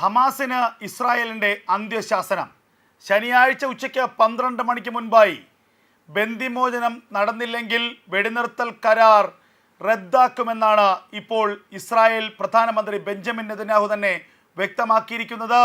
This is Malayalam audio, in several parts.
ഹമാസിന് ഇസ്രായേലിന്റെ അന്ത്യശാസനം. ശനിയാഴ്ച ഉച്ചയ്ക്ക് പന്ത്രണ്ട് മണിക്ക് മുൻപായി ബന്ദിമോചനം നടന്നില്ലെങ്കിൽ വെടിനിർത്തൽ കരാർ റദ്ദാക്കുമെന്നാണ് ഇപ്പോൾ ഇസ്രായേൽ പ്രധാനമന്ത്രി ബെഞ്ചമിൻ നെതന്യാഹു തന്നെ വ്യക്തമാക്കിയിരിക്കുന്നത്.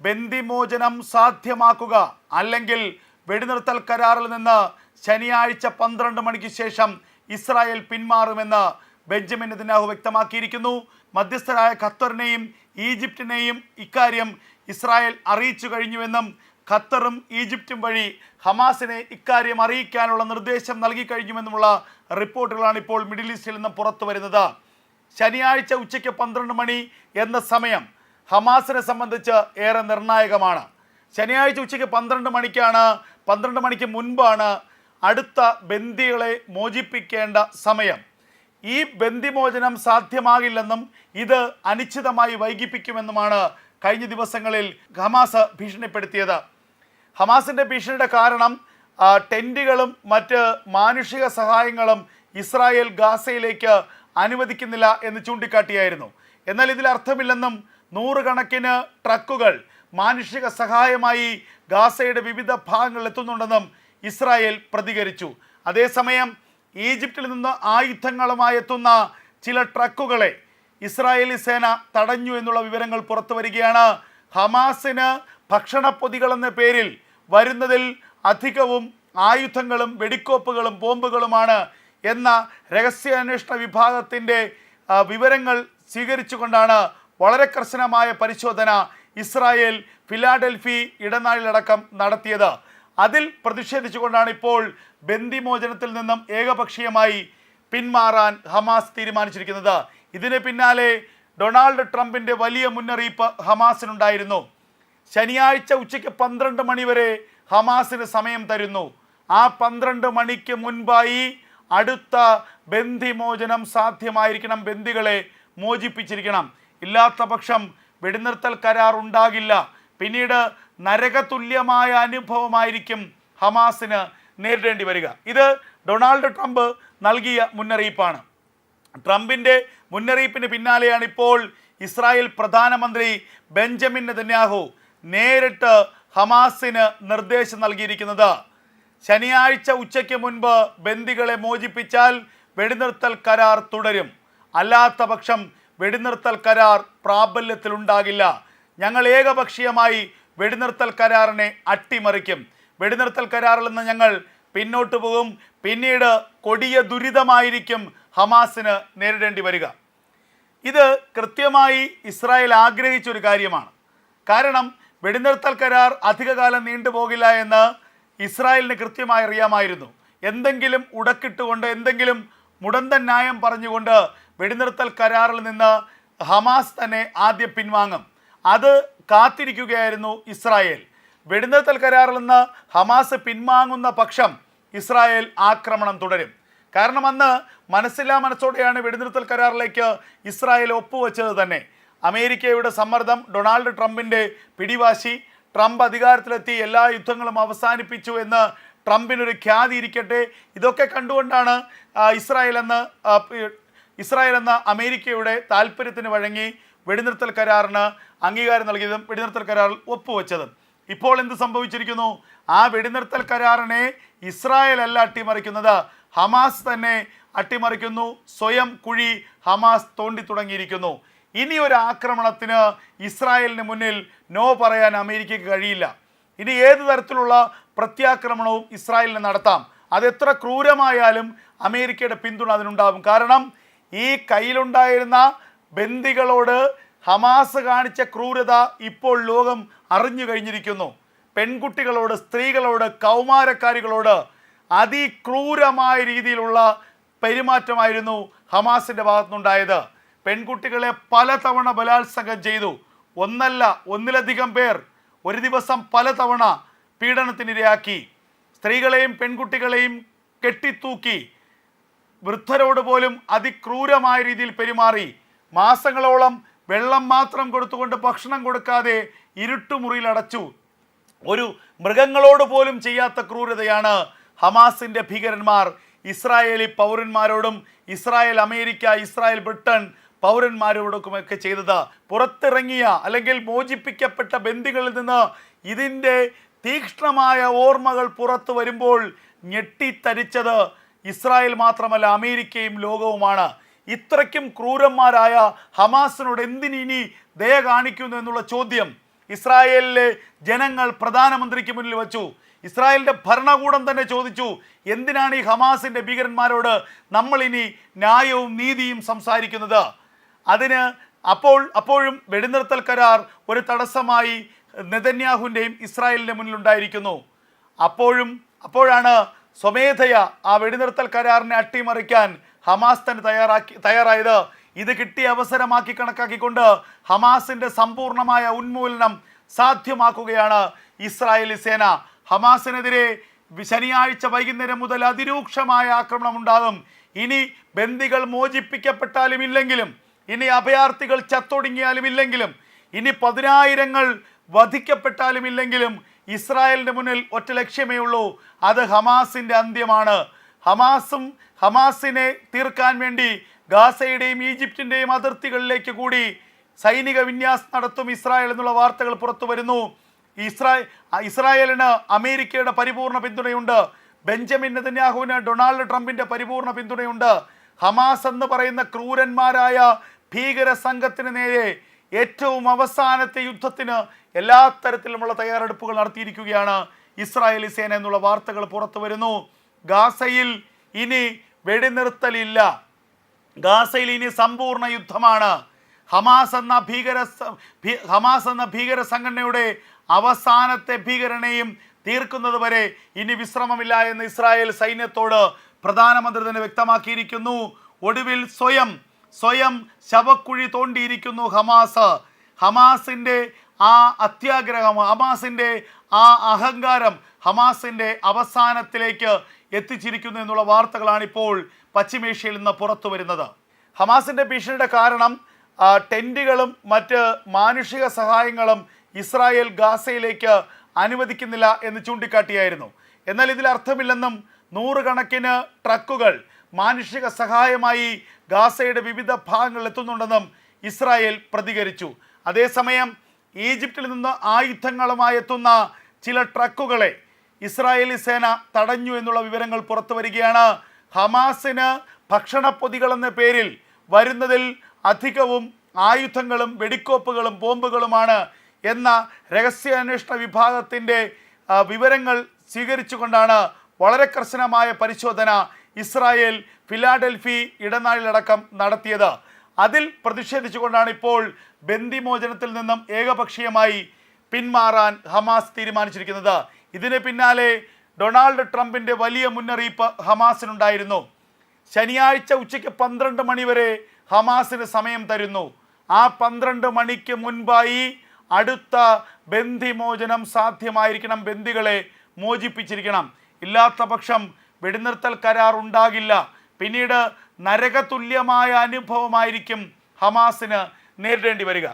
ബന്ദിമോചനം സാധ്യമാക്കുക അല്ലെങ്കിൽ വെടിനിർത്തൽ കരാറിൽ നിന്ന് ശനിയാഴ്ച പന്ത്രണ്ട് മണിക്ക് ശേഷം ഇസ്രായേൽ പിന്മാറുമെന്ന് ബെഞ്ചമിൻ നെതന്യാഹു വ്യക്തമാക്കിയിരിക്കുന്നു. മധ്യസ്ഥരായ ഖത്തറിനെയും ഈജിപ്തിനെയും ഇക്കാര്യം ഇസ്രായേൽ അറിയിച്ചു കഴിഞ്ഞുവെന്നും ഖത്തറും ഈജിപ്തും വഴി ഹമാസിനെ ഇക്കാര്യം അറിയിക്കാനുള്ള നിർദ്ദേശം നൽകി കഴിഞ്ഞുവെന്നുമുള്ള റിപ്പോർട്ടുകളാണ് ഇപ്പോൾ മിഡിൽ ഈസ്റ്റിൽ നിന്ന് പുറത്തു വരുന്നത്. ശനിയാഴ്ച ഉച്ചയ്ക്ക് പന്ത്രണ്ട് മണി എന്ന സമയം ഹമാസിനെ സംബന്ധിച്ച് ഏറെ നിർണായകമാണ്. ശനിയാഴ്ച ഉച്ചയ്ക്ക് പന്ത്രണ്ട് മണിക്കാണ് പന്ത്രണ്ട് മണിക്ക് മുൻപാണ് അടുത്ത ബന്ദികളെ മോചിപ്പിക്കേണ്ട സമയം. ഈ ബന്ദിമോചനം സാധ്യമാകില്ലെന്നും ഇത് അനിശ്ചിതമായി വൈകിപ്പിക്കുമെന്നുമാണ് കഴിഞ്ഞ ദിവസങ്ങളിൽ ഹമാസ് ഭീഷണിപ്പെടുത്തിയത്. ഹമാസിന്റെ ഭീഷണിയുടെ കാരണം ടെന്റുകളും മറ്റ് മാനുഷിക സഹായങ്ങളും ഇസ്രായേൽ ഗാസയിലേക്ക് അനുവദിക്കുന്നില്ല എന്ന് ചൂണ്ടിക്കാട്ടിയായിരുന്നു. എന്നാൽ ഇതിൽ അർത്ഥമില്ലെന്നും നൂറുകണക്കിന് ട്രക്കുകൾ മാനുഷിക സഹായമായി ഗാസയുടെ വിവിധ ഭാഗങ്ങളിൽ എത്തുന്നുണ്ടെന്നും ഇസ്രായേൽ പ്രതികരിച്ചു. അതേസമയം ഈജിപ്തിൽ നിന്ന് ആയുധങ്ങളുമായി എത്തുന്ന ചില ട്രക്കുകളെ ഇസ്രായേലി സേന തടഞ്ഞു എന്നുള്ള വിവരങ്ങൾ പുറത്തു വരികയാണ്. ഹമാസിന് ഭക്ഷണപ്പൊതികൾ എന്ന പേരിൽ വരുന്നതിൽ അധികവും ആയുധങ്ങളും വെടിക്കോപ്പുകളും ബോംബുകളുമാണ് എന്ന രഹസ്യാന്വേഷണ വിഭാഗത്തിന്റെ വിവരങ്ങൾ സ്വീകരിച്ചുകൊണ്ടാണ് വളരെ കർശനമായ പരിശോധന ഇസ്രായേൽ ഫിലാഡൽഫി ഇടനാഴിലടക്കം നടത്തിയത്. അതിൽ പ്രതിഷേധിച്ചുകൊണ്ടാണ് ഇപ്പോൾ ബന്ദിമോചനത്തിൽ നിന്നും ഏകപക്ഷീയമായി പിന്മാറാൻ ഹമാസ് തീരുമാനിച്ചിരിക്കുന്നത്. ഇതിന് പിന്നാലെ ഡൊണാൾഡ് ട്രംപിന്റെ വലിയ മുന്നറിയിപ്പ് ഹമാസിനുണ്ടായിരുന്നു. ശനിയാഴ്ച ഉച്ചയ്ക്ക് പന്ത്രണ്ട് മണി വരെ ഹമാസിന് സമയം തരുന്നു. ആ പന്ത്രണ്ട് മണിക്ക് മുൻപായി അടുത്ത ബന്ധിമോചനം സാധ്യമായിരിക്കണം ബന്ദികളെ മോചിപ്പിച്ചിരിക്കണം. ഇല്ലാത്ത പക്ഷം വെടിനിർത്തൽ കരാർ ഉണ്ടാകില്ല. പിന്നീട് നരകതുല്യമായ അനുഭവമായിരിക്കും ഹമാസിന് നേരിടേണ്ടി വരിക. ഇത് ഡൊണാൾഡ് ട്രംപ് നൽകിയ മുന്നറിയിപ്പാണ്. ട്രംപിന്റെ മുന്നറിയിപ്പിന് പിന്നാലെയാണ് ഇപ്പോൾ ഇസ്രായേൽ പ്രധാനമന്ത്രി ബെഞ്ചമിൻ നെതന്യാഹു നേരിട്ട് ഹമാസിന് നിർദ്ദേശം നൽകിയിരിക്കുന്നത്. ശനിയാഴ്ച ഉച്ചയ്ക്ക് മുൻപ് ബന്ദികളെ മോചിപ്പിച്ചാൽ വെടിനിർത്തൽ കരാർ തുടരും. അല്ലാത്ത പക്ഷം വെടിനിർത്തൽ കരാർ പ്രാബല്യത്തിലുണ്ടാകില്ല. ഞങ്ങൾ ഏകപക്ഷീയമായി വെടിനിർത്തൽ കരാറിനെ അട്ടിമറിക്കും. വെടിനിർത്തൽ കരാറിൽ നിന്ന് ഞങ്ങൾ പിന്നോട്ട് പോകും. പിന്നീട് കൊടിയ ദുരിതമായിരിക്കും ഹമാസിന് നേരിടേണ്ടി വരിക. ഇത് കൃത്യമായി ഇസ്രായേൽ ആഗ്രഹിച്ചൊരു കാര്യമാണ്. കാരണം വെടിനിർത്തൽ കരാർ അധികകാലം നീണ്ടുപോകില്ല എന്ന് ഇസ്രായേലിന് കൃത്യമായി അറിയാമായിരുന്നു. എന്തെങ്കിലും ഉടക്കിട്ടുകൊണ്ട് എന്തെങ്കിലും മുടന്തൻ ന്യായം പറഞ്ഞുകൊണ്ട് വെടിനിർത്തൽ കരാറിൽ നിന്ന് ഹമാസ് തന്നെ ആദ്യം പിൻവാങ്ങും. അത് കാത്തിരിക്കുകയായിരുന്നു ഇസ്രായേൽ. വെടിനിർത്തൽ കരാറിൽ നിന്ന് ഹമാസ് പിൻവാങ്ങുന്ന പക്ഷം ഇസ്രായേൽ ആക്രമണം തുടരും. കാരണം അന്ന് മനസ്സില്ലാ മനസ്സോടെയാണ് വെടിനിർത്തൽ കരാറിലേക്ക് ഇസ്രായേൽ ഒപ്പുവെച്ചത് തന്നെ. അമേരിക്കയുടെ സമ്മർദ്ദം ഡൊണാൾഡ് ട്രംപിന്റെ പിടിവാശി. ട്രംപ് അധികാരത്തിലെത്തി എല്ലാ യുദ്ധങ്ങളും അവസാനിപ്പിച്ചു എന്ന് ട്രംപിനൊരു ഖ്യാതി ഇരിക്കട്ടെ. ഇതൊക്കെ കണ്ടുകൊണ്ടാണ് ഇസ്രായേൽ എന്ന ഇസ്രായേൽ എന്ന അമേരിക്കയുടെ താല്പര്യത്തിന് വഴങ്ങി വെടിനിർത്തൽ കരാറിന് അംഗീകാരം നൽകിയതും വെടിനിർത്തൽ കരാറിൽ ഒപ്പുവെച്ചതും. ഇപ്പോൾ എന്ത് സംഭവിച്ചിരിക്കുന്നു? ആ വെടിനിർത്തൽ കരാറിനെ ഇസ്രായേൽ അല്ല അട്ടിമറിക്കുന്നത്. ഹമാസ് തന്നെ അട്ടിമറിക്കുന്നു. സ്വയം കുഴി ഹമാസ് തോണ്ടി തുടങ്ങിയിരിക്കുന്നു. ഇനി ഒരു ആക്രമണത്തിന് ഇസ്രായേലിന് മുന്നിൽ നോ പറയാൻ അമേരിക്കയ്ക്ക് കഴിയില്ല. ഇനി ഏത് തരത്തിലുള്ള പ്രത്യാക്രമണവും ഇസ്രായേലിന് നടത്താം. അത് എത്ര ക്രൂരമായാലും അമേരിക്കയുടെ പിന്തുണ അതിനുണ്ടാകും. കാരണം ഈ കയ്യിലുണ്ടായിരുന്ന ബന്ദികളോട് ഹമാസ് കാണിച്ച ക്രൂരത ഇപ്പോൾ ലോകം അറിഞ്ഞു കഴിഞ്ഞിരിക്കുന്നു. പെൺകുട്ടികളോട് സ്ത്രീകളോട് കൗമാരക്കാരികളോട് അതിക്രൂരമായ രീതിയിലുള്ള പെരുമാറ്റമായിരുന്നു ഹമാസിന്റെ ഭാഗത്തുനിന്നുണ്ടായത്. പെൺകുട്ടികളെ പലതവണ ബലാത്സംഗം ചെയ്തു. ഒന്നല്ല ഒന്നിലധികം പേർ ഒരു ദിവസം പലതവണ പീഡനത്തിനിരയാക്കി. സ്ത്രീകളെയും പെൺകുട്ടികളെയും കെട്ടിത്തൂക്കി. വൃദ്ധരോട് പോലും അതിക്രൂരമായ രീതിയിൽ പെരുമാറി. മാസങ്ങളോളം വെള്ളം മാത്രം കൊടുത്തുകൊണ്ട് ഭക്ഷണം കൊടുക്കാതെ ഇരുട്ടുമുറിയിൽ അടച്ചു. ഒരു മൃഗങ്ങളോട് പോലും ചെയ്യാത്ത ക്രൂരതയാണ് ഹമാസിന്റെ ഭീകരന്മാർ. ഇസ്രായേലി പൗരന്മാരോടും ഇസ്രായേൽ അമേരിക്ക ഇസ്രായേൽ ബ്രിട്ടൻ പൗരന്മാരോടൊക്കെ ചെയ്തത് പുറത്തിറങ്ങിയ അല്ലെങ്കിൽ മോചിപ്പിക്കപ്പെട്ട ബന്ദികളിൽ നിന്ന് ഇതിന്റെ തീക്ഷ്ണമായ ഓർമ്മകൾ പുറത്തു വരുമ്പോൾ ഞെട്ടിത്തരിച്ചത് ഇസ്രായേൽ മാത്രമല്ല അമേരിക്കയും ലോകവുമാണ്. ഇത്രയ്ക്കും ക്രൂരന്മാരായ ഹമാസിനോട് എന്തിനി ദയ കാണിക്കുന്നു എന്നുള്ള ചോദ്യം ഇസ്രായേലിലെ ജനങ്ങൾ പ്രധാനമന്ത്രിക്ക് മുന്നിൽ വച്ചു. ഇസ്രായേലിന്റെ ഭരണകൂടം തന്നെ ചോദിച്ചു എന്തിനാണ് ഈ ഹമാസിന്റെ ഭീകരന്മാരോട് നമ്മളിനി ന്യായവും നീതിയും സംസാരിക്കുന്നത്? അതിന് അപ്പോൾ അപ്പോഴും വെടിനിർത്തൽ കരാർ ഒരു തടസ്സമായി നെതന്യാഹുവിന്റെയും ഇസ്രായേലിന്റെ മുന്നിലുണ്ടായിരിക്കുന്നു. അപ്പോഴും അപ്പോഴാണ് സ്വമേധയ ആ വെടിനിർത്തൽ കരാറിനെ അട്ടിമറിക്കാൻ ഹമാസ് തന്നെ തയ്യാറാക്കി തയ്യാറായത്. ഇത് കിട്ടിയ അവസരമാക്കി കണക്കാക്കിക്കൊണ്ട് ഹമാസിന്റെ സമ്പൂർണമായ ഉന്മൂലനം സാധ്യമാക്കുകയാണ് ഇസ്രായേലി സേന. ഹമാസിനെതിരെ ശനിയാഴ്ച വൈകുന്നേരം മുതൽ അതിരൂക്ഷമായ ആക്രമണം ഉണ്ടാകും. ഇനി ബന്ദികൾ മോചിപ്പിക്കപ്പെട്ടാലും ഇല്ലെങ്കിലും ഇനി അഭയാർത്ഥികൾ ചത്തൊടുങ്ങിയാലും ഇല്ലെങ്കിലും ഇനി പതിനായിരങ്ങൾ വധിക്കപ്പെട്ടാലും ഇല്ലെങ്കിലും ഇസ്രായേലിന്റെ മുന്നിൽ ഒറ്റ ലക്ഷ്യമേ ഉള്ളൂ. അത് ഹമാസിന്റെ അന്ത്യമാണ്. ഹമാസും ഹമാസിനെ തീർക്കാൻ വേണ്ടി ഗാസയുടെയും ഈജിപ്തിന്റെയും അതിർത്തികളിലേക്ക് കൂടി സൈനിക വിന്യാസം നടത്തും ഇസ്രായേൽ എന്നുള്ള വാർത്തകൾ പുറത്തു വരുന്നു. ഇസ്രായേൽ ഇസ്രായേലിന് അമേരിക്കയുടെ പരിപൂർണ പിന്തുണയുണ്ട്. ബെഞ്ചമിൻ നെതന്യാഹുവിന് ഡൊണാൾഡ് ട്രംപിന്റെ പരിപൂർണ പിന്തുണയുണ്ട്. ഹമാസ് എന്ന് പറയുന്ന ക്രൂരന്മാരായ ഭീകര സംഘത്തിന് നേരെ ഏറ്റവും അവസാനത്തെ യുദ്ധത്തിന് എല്ലാ തരത്തിലുമുള്ള തയ്യാറെടുപ്പുകൾ നടത്തിയിരിക്കുകയാണ് ഇസ്രായേലി സേന എന്നുള്ള വാർത്തകൾ പുറത്തു വരുന്നു. ഗാസയിൽ ഇനി വെടിനിർത്തലില്ല. ഗാസയിൽ ഇനി സമ്പൂർണ യുദ്ധമാണ്. ഹമാസ് എന്ന ഭീകര ഹമാസ് എന്ന ഭീകര സംഘടനയുടെ അവസാനത്തെ ഭീകരനെയും തീർക്കുന്നത് വരെ ഇനി വിശ്രമമില്ല എന്ന് ഇസ്രായേൽ സൈന്യത്തോട് പ്രധാനമന്ത്രി തന്നെ വ്യക്തമാക്കിയിരിക്കുന്നു. ഒടുവിൽ സ്വയം സ്വയം ശവക്കുഴി തോണ്ടിയിരിക്കുന്നു ഹമാസ്. ഹമാസിന്റെ ആ അത്യാഗ്രഹം ഹമാസിന്റെ ആ അഹങ്കാരം ഹമാസിന്റെ അവസാനത്തിലേക്ക് എത്തിച്ചിരിക്കുന്നു എന്നുള്ള വാർത്തകളാണ് ഇപ്പോൾ പശ്ചിമേഷ്യയിൽ നിന്ന് പുറത്തു വരുന്നത്. ഹമാസിന്റെ ഭീഷണിയുടെ കാരണം ടെന്റുകളും മറ്റ് മാനുഷിക സഹായങ്ങളും ഇസ്രായേൽ ഗാസയിലേക്ക് അനുവദിക്കുന്നില്ല എന്ന് ചൂണ്ടിക്കാട്ടിയായിരുന്നു. എന്നാൽ ഇതിൽ അർത്ഥമില്ലെന്നും നൂറുകണക്കിന് ട്രക്കുകൾ മാനുഷിക സഹായമായി ഗാസയുടെ വിവിധ ഭാഗങ്ങളിൽ എത്തുന്നുണ്ടെന്നും ഇസ്രായേൽ പ്രതികരിച്ചു. അതേസമയം ഈജിപ്തിൽ നിന്ന് ആയുധങ്ങളുമായി എത്തുന്ന ചില ട്രക്കുകളെ ഇസ്രായേലി സേന തടഞ്ഞു എന്നുള്ള വിവരങ്ങൾ പുറത്തു വരികയാണ്. ഹമാസിന് ഭക്ഷണപ്പൊതികൾ എന്ന പേരിൽ വരുന്നതിൽ അധികവും ആയുധങ്ങളും വെടിക്കോപ്പുകളും ബോംബുകളുമാണ് എന്ന രഹസ്യാന്വേഷണ വിഭാഗത്തിന്റെ വിവരങ്ങൾ സ്വീകരിച്ചുകൊണ്ടാണ് വളരെ കർശനമായ പരിശോധന ഇസ്രായേൽ ഫിലാഡൽഫി ഇടനാഴിലടക്കം നടത്തിയത്. അതിൽ പ്രതിഷേധിച്ചുകൊണ്ടാണ് ഇപ്പോൾ ബന്ദിമോചനത്തിൽ നിന്നും ഏകപക്ഷീയമായി പിന്മാറാൻ ഹമാസ് തീരുമാനിച്ചിരിക്കുന്നത്. ഇതിന് പിന്നാലെ ഡൊണാൾഡ് ട്രംപിന്റെ വലിയ മുന്നറിയിപ്പ് ഹമാസിനുണ്ടായിരുന്നു. ശനിയാഴ്ച ഉച്ചയ്ക്ക് പന്ത്രണ്ട് മണി വരെ ഹമാസിന് സമയം തരുന്നു. ആ പന്ത്രണ്ട് മണിക്ക് മുൻപായി അടുത്ത ബന്ധിമോചനം സാധ്യമായിരിക്കണം ബന്ദികളെ മോചിപ്പിച്ചിരിക്കണം. ഇല്ലാത്ത പക്ഷം വെടിനിർത്തൽ കരാർ ഉണ്ടാകില്ല. പിന്നീട് നരകതുല്യമായ അനുഭവമായിരിക്കും ഹമാസിന് നേരിടേണ്ടി വരിക.